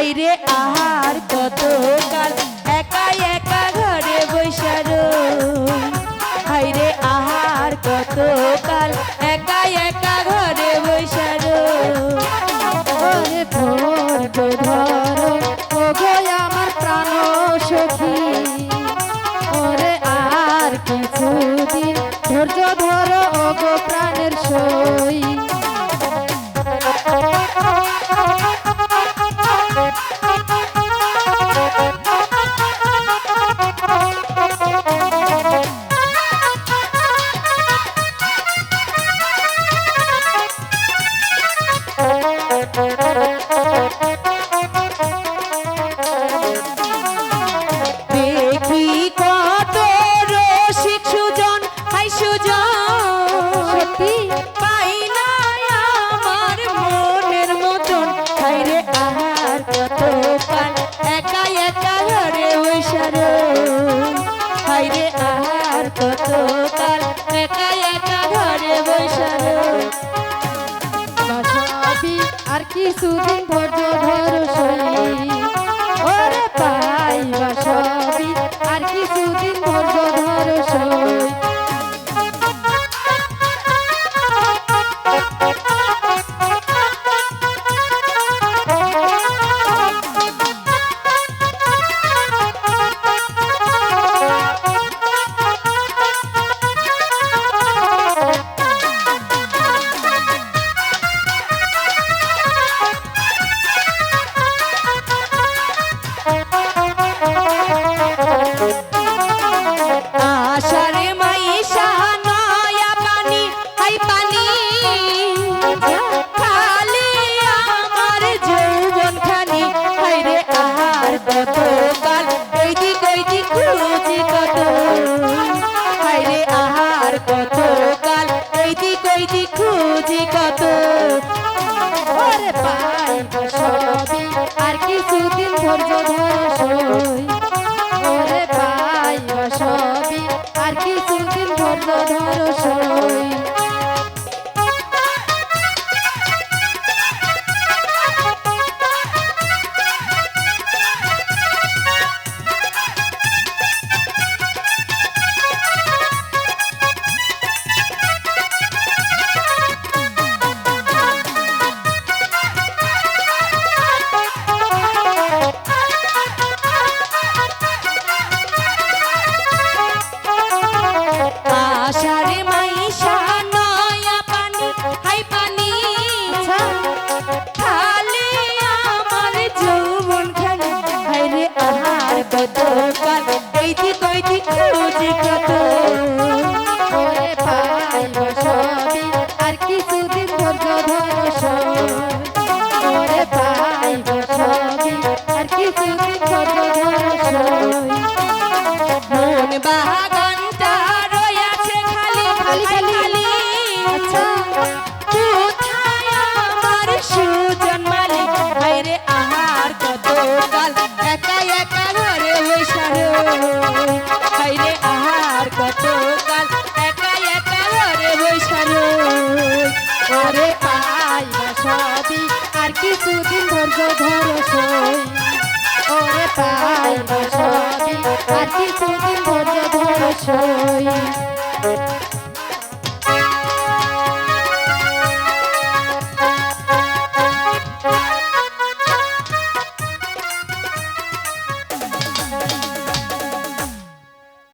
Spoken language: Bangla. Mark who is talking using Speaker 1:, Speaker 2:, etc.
Speaker 1: হাইরে আহার কত কাল? একা একা ঘরে বৈশার হাইরে আহার কত কাল? একা একা ঘরে বৈশার
Speaker 2: ধরো ও গো আমার প্রাণ সখী। ওরে আর কিছুদিন ধৈর্য ধরো ও গো প্রাণের
Speaker 1: Thank
Speaker 2: you. আর কিছুদিন ধৈর্য ধরো সই
Speaker 1: কত কাল ওই দিক খুঁজি কত হাইরে আহার কত কাল ওই দিক খুঁজি কত
Speaker 2: ওরে পাই বাসবি আর কিছুদিন
Speaker 1: আহার কত কাল এই দিক ওই দিক খুঁজি কত
Speaker 2: ওরে পাই বসবি আর কিছুদিন ধৈর্য ধরো সই। ওরে পাই বসবি আর কিছুদিন ধৈর্য ধরো সই।
Speaker 1: বাগানটা
Speaker 2: কিছুদিন ধৈর্য ধরো সই। ওরে পাই বসবি আর কিছুদিন ধৈর্য ধরো সই।